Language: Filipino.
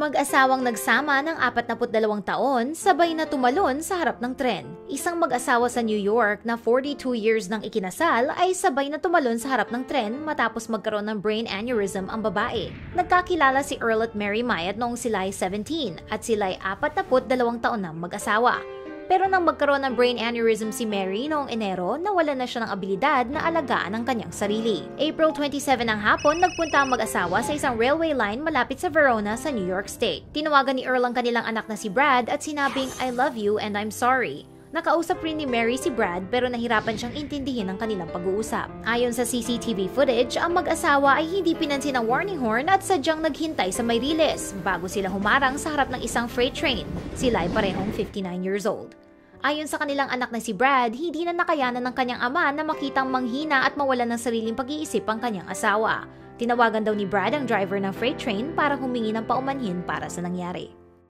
Mag-asawang nagsama ng 42 taon, sabay na tumalon sa harap ng tren. Isang mag-asawa sa New York na 42 years nang ikinasal ay sabay na tumalon sa harap ng tren matapos magkaroon ng brain aneurysm ang babae. Nagkakilala si Earl at Mary Myatt noong sila ay 17 at sila ay 42 taon na mag-asawa. Pero nang magkaroon ng brain aneurysm si Mary noong Enero, nawala na siya ng abilidad na alagaan ang kanyang sarili. April 27 ng hapon, nagpunta ang mag-asawa sa isang railway line malapit sa Verona sa New York State. Tinawagan ni Earl ang kanilang anak na si Brad at sinabing, I love you and I'm sorry. Nakausap rin ni Mary si Brad pero nahirapan siyang intindihin ang kanilang pag-uusap. Ayon sa CCTV footage, ang mag-asawa ay hindi pinansin ang warning horn at sadyang naghintay sa may riles bago sila humarang sa harap ng isang freight train. Sila ay parehong 59 years old. Ayon sa kanilang anak na si Brad, hindi na nakayanan ng kanyang ama na makitang manghina at mawalan ng sariling pag-iisip ang kanyang asawa. Tinawagan daw ni Brad ang driver ng freight train para humingi ng paumanhin para sa nangyari.